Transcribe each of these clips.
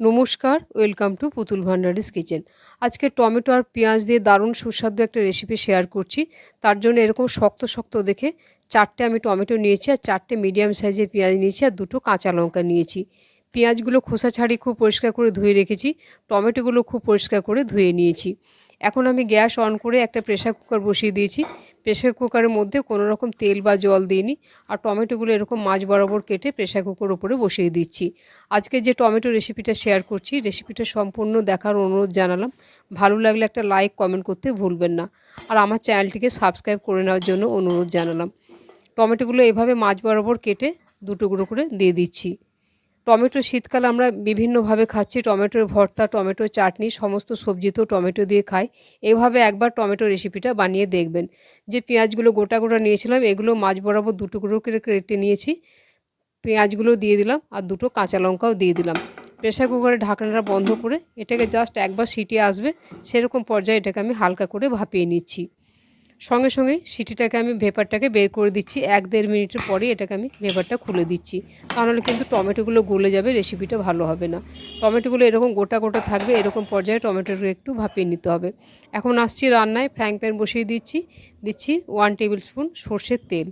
নমস্কার, welcome to পুতুল ভান্ডারিস kitchen. আজকে টমেটো আর পেঁয়াজ দিয়ে দারুণ সুস্বাদু একটা রেসিপি শেয়ার করছি। তার জন্য এরকম শক্ত শক্ত দেখে চারটে আমি টমেটো নিয়েছি আর চারটে মিডিয়াম সাইজের পেঁয়াজ নিয়েছি আর দুটো কাঁচা লঙ্কা নিয়েছি। পেঁয়াজগুলো খোসা ছাড়িয়ে খুব পরিষ্কার করে ধুয়ে রেখেছি, টমেটোগুলো খুব পরিষ্কার করে ধুয়ে নিয়েছি। এখন আমি গ্যাস অন করে একটা প্রেশার কুকার বসিয়ে দিয়েছি। প্রেশার কুকারের মধ্যে কোনো রকম তেল বা জল দিইনি আর টমেটোগুলো এরকম মাছ বরাবর কেটে প্রেশার কুকার উপরে বসিয়ে দিচ্ছি। আজকে যে টমেটো রেসিপিটা শেয়ার করছি, রেসিপিটা সম্পূর্ণ দেখার অনুরোধ জানালাম। ভালো লাগলে একটা লাইক, কমেন্ট করতে ভুলবেন না। আর আমার চ্যানেলটিকে সাবস্ক্রাইব করে নেওয়ার জন্য অনুরোধ জানালাম। টমেটোগুলো এভাবে মাছ বরাবর কেটে দুটুকরো করে দিয়ে দিচ্ছি। টমেটো শীতকালে আমরা বিভিন্নভাবে খাচ্ছি। টমেটোর ভর্তা টমেটো চাটনি, সমস্ত সবজিতেও টমেটো দিয়ে খাই। এভাবে একবার টমেটো রেসিপিটা বানিয়ে দেখবেন। যে পেঁয়াজগুলো গোটা গোটা নিয়েছিলাম, এগুলো মাছ বরাবর দুটুকরো করে কেটে নিয়েছি। পেঁয়াজগুলো দিয়ে দিলাম আর দুটো কাঁচা লঙ্কাও দিয়ে দিলাম। প্রেশার কুকারে ঢাকনাটা বন্ধ করে এটাকে জাস্ট একবার সিটি আসবে। সেরকম পর্যায়ে এটাকে আমি হালকা করে ভাপিয়ে নিচ্ছি। সঙ্গে সঙ্গে সিটিটাকে আমি ভেপারটাকে বের করে দিচ্ছি। এক দেড় মিনিটের পরে এটাকে আমি ভেপারটা খুলে দিচ্ছি। তাহলে কিন্তু টমেটোগুলো গলে যাবে, রেসিপিটা ভালো হবে না। টমেটোগুলো এরকম গোটা গোটা থাকবে, এরকম পর্যায়ে টমেটোগুলো একটু ভাপিয়ে নিতে হবে। এখন আসছি রান্নায়, ফ্রাইং প্যান বসিয়ে দিচ্ছি। দিচ্ছি ওয়ান টেবিল স্পুন সর্ষের তেল।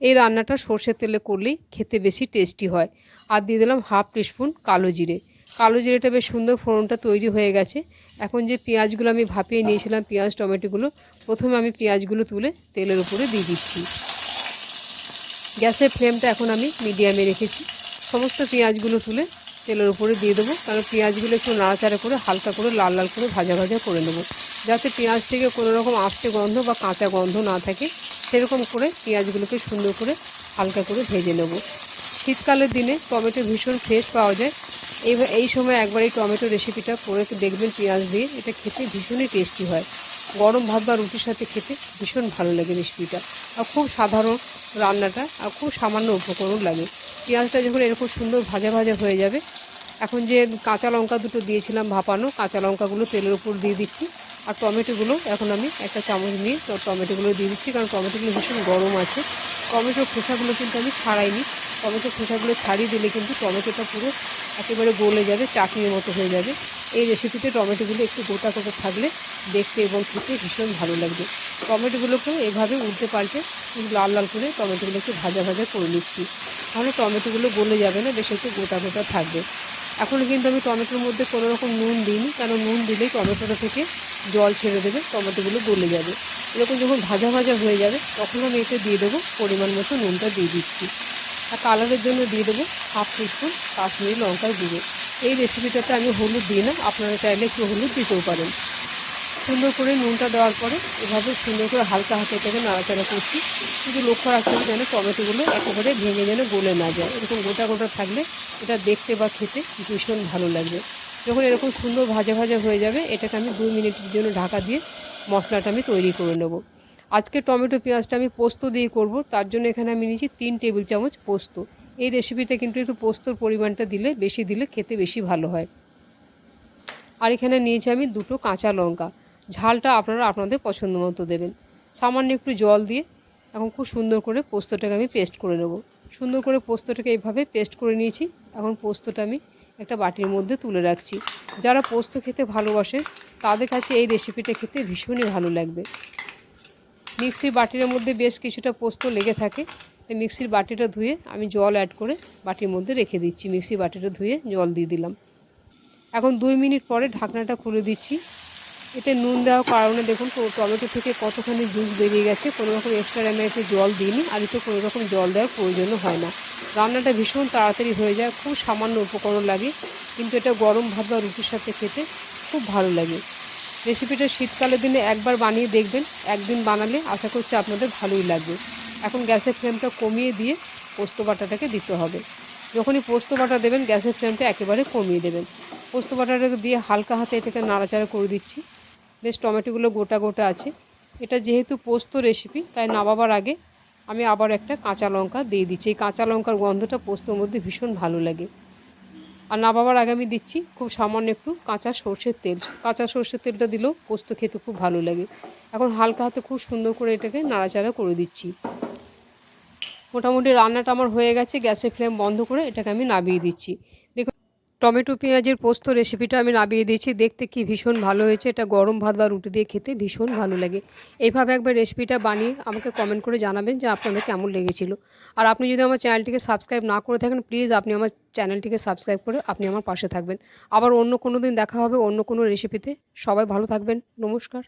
এই রান্নাটা সর্ষের তেলে করলেই খেতে বেশি টেস্টি হয়। আর দিয়ে দিলাম হাফ টিস্পুন কালো জিরে। কালো জিরেটা বেশ সুন্দর ফোড়নটা তৈরি হয়ে গেছে। এখন যে পেঁয়াজগুলো আমি ভাপিয়ে নিয়েছিলাম, পেঁয়াজ, টমেটোগুলো, প্রথমে আমি পেঁয়াজগুলো তুলে তেলের উপরে দিয়ে দিচ্ছি। গ্যাসের ফ্লেমটা এখন আমি মিডিয়ামে রেখেছি। সমস্ত পেঁয়াজগুলো তুলে তেলের উপরে দিয়ে দেবো, কারণ পেঁয়াজগুলো একটু নাড়াচাড়া করে, হালকা করে, লাল লাল করে ভাজা ভাজা করে নেব। যাতে পেঁয়াজ থেকে কোনো রকম আষ্টে গন্ধ বা কাঁচা গন্ধ না থাকে, সেরকম করে পেঁয়াজগুলোকে সুন্দর করে হালকা করে ভেজে নেব। শীতকালের দিনে টমেটো ভীষণ ফ্রেশ পাওয়া যায় এই এই সময় একবার এই টমেটো রেসিপিটা করে দেখবেন পেঁয়াজ দিয়ে। এটা খেতে ভীষণই টেস্টি হয়। গরম ভাত বা রুটির সাথে খেতে ভীষণ ভালো লাগে রেসিপিটা আর খুব সাধারণ রান্নাটা আর খুব সামান্য উপকরণ লাগে। পেঁয়াজটা যখন এরকম সুন্দর ভাজা ভাজা হয়ে যাবে, এখন যে কাঁচা লঙ্কা দুটো দিয়েছিলাম ভাপানো, কাঁচা লঙ্কাগুলো তেলের উপর দিয়ে দিচ্ছি। আর টমেটোগুলো এখন আমি একটা চামচ নিয়ে টমেটোগুলো দিয়ে দিচ্ছি, কারণ টমেটোগুলো ভীষণ গরম আছে। টমেটোর খোসাগুলো কিন্তু আমি ছাড়াইনি। টমেটোর খোসাগুলো ছাড়িয়ে দিলে কিন্তু টমেটোটা পুরো একেবারে গলে যাবে, চাটনির মতো হয়ে যাবে। এই রেসিপিতে টমেটোগুলো একটু গোটা গোটা থাকলে দেখতে এবং খেতে ভীষণ ভালো লাগবে। টমেটোগুলোকেও এভাবে উল্টে পাল্টে লাল লাল করে টমেটোগুলো একটু ভাজা ভাজা করে নিচ্ছি। তাহলে টমেটোগুলো গলে যাবে না, বেশ একটু গোটা গোটা থাকবে। এখন কিন্তু আমি টমেটোর মধ্যে কোনো রকম নুন দিইনি কারণ নুন দিলেই টমেটোটা থেকে জল ছেড়ে দেবে, টমেটোগুলো গলে যাবে। এরকম যখন ভাজা ভাজা হয়ে যাবে, তখন আমি এতে দিয়ে দেবো পরিমাণ মতো নুনটা দিয়ে দিচ্ছি। আর কালারের জন্য দিয়ে দেবো হাফ টিস্পুন কাশ্মীরি লঙ্কার গুঁড়ো। এই রেসিপিটাতে আমি হলুদ দিই না, আপনারা চাইলে একটু হলুদ দিতেও পারেন। সুন্দর করে নুনটা দেওয়ার পরে এভাবে সুন্দর করে হালকা হাতে এটাকে নাড়াচাড়া করছি। কিন্তু লক্ষ্য রাখতে হবে যেন টমেটোগুলো একেবারে ভেঙে যেন গলে না যায়। এরকম গোটা গোটা থাকলে এটা দেখতে বা খেতে ভীষণ ভালো লাগবে। যখন এরকম সুন্দর ভাজা ভাজা হয়ে যাবে, এটাকে আমি দুই মিনিটের জন্য ঢাকা দিয়ে মশলাটা আমি তৈরি করে নেব। আজকে টমেটো পেঁয়াজটা আমি পোস্ত দিয়ে করব, তার জন্য এখানে আমি নিয়েছি তিন টেবিল চামচ পোস্ত। এই রেসিপিতে কিন্তু একটু পোস্তর পরিমাণটা দিলে, বেশি দিলে খেতে বেশি ভালো হয়। আর এখানে নিয়েছি আমি দুটো কাঁচা লঙ্কা। ঝালটা আপনারা আপনাদের পছন্দ মতো দেবেন। সামান্য একটু জল দিয়ে এখন খুব সুন্দর করে পোস্তটাকে আমি পেস্ট করে নেব। সুন্দর করে পোস্তটাকে এইভাবে পেস্ট করে নিয়েছি। এখন পোস্তটা আমি একটা বাটির মধ্যে তুলে রাখছি। যারা পোস্ত খেতে ভালোবাসে তাদের কাছে এই রেসিপিটা খেতে ভীষণই ভালো লাগবে। মিক্সির বাটির মধ্যে বেশ কিছুটা পোস্ত লেগে থাকে। তাই মিক্সির বাটিটা ধুয়ে আমি জল অ্যাড করে বাটির মধ্যে রেখে দিচ্ছি। মিক্সির বাটিটা ধুয়ে জল দিয়ে দিলাম। এখন দুই মিনিট পরে ঢাকনাটা খুলে দিচ্ছি। এতে নুন দেওয়ার কারণে দেখুন টমেটো থেকে কতখানি জুস বেরিয়ে গেছে, কোনো রকম এক্সট্রা আমি এতে জল দিইনি, আর এতে কোনো রকম জল দেওয়ার প্রয়োজনও হয় না। রান্নাটা ভীষণ তাড়াতাড়ি হয়ে যায়, খুব সামান্য উপকরণ লাগে, কিন্তু এটা গরম ভাত বা রুটির সাথে খেতে খুব ভালো লাগে। রেসিপিটা শীতকালের দিনে একবার বানিয়ে দেখবেন, একদিন বানালে আশা করছি আপনাদের ভালোই লাগবে। এখন গ্যাসের ফ্লেমটা কমিয়ে দিয়ে পোস্ত বাটাটাকে দিতে হবে। যখনই পোস্ত বাটা দেবেন, গ্যাসের ফ্লেমটা একেবারে কমিয়ে দেবেন। পোস্ত বাটাটাকে দিয়ে হালকা হাতে এটাকে নাড়াচাড়া করে দিচ্ছি। বেশ টমেটোগুলো গোটা গোটা আছে। এটা যেহেতু পোস্ত রেসিপি তাই নামাবার আগে আমি আবার একটা কাঁচা লঙ্কা দিয়ে দিচ্ছি। এই কাঁচা লঙ্কার গন্ধটা পোস্তর মধ্যে ভীষণ ভালো লাগে। আর নামাবার আগে আমি দিচ্ছি খুব সামান্য একটু কাঁচা সর্ষের তেল। কাঁচা সর্ষের তেলটা দিলেও পোস্ত খেতে খুব ভালো লাগে। এখন হালকা হাতে খুব সুন্দর করে এটাকে নাড়াচাড়া করে দিচ্ছি। মোটামুটি রান্নাটা আমার হয়ে গেছে, গ্যাসের ফ্লেম বন্ধ করে এটাকে আমি নামিয়ে দিচ্ছি। টমেটো পেঁয়াজের পোস্ত রেসিপিটা আমি নামিয়ে দিয়েছি। দেখতে কি ভীষণ ভালো হয়েছে। এটা গরম ভাত বা রুটি দিয়ে খেতে ভীষণ ভালো লাগে। এইভাবে একবার রেসিপিটা বানিয়ে আমাকে কমেন্ট করে জানাবেন যে আপনাদের কেমন লেগেছিল। আর আপনি যদি আমার চ্যানেলটিকে সাবস্ক্রাইব না করে থাকেন প্লিজ আপনি আমার চ্যানেলটিকে সাবস্ক্রাইব করে আপনি আমার পাশে থাকবেন। আবার অন্য কোনো দিন দেখা হবে অন্য কোনো রেসিপিতে সবাই ভালো থাকবেন। নমস্কার।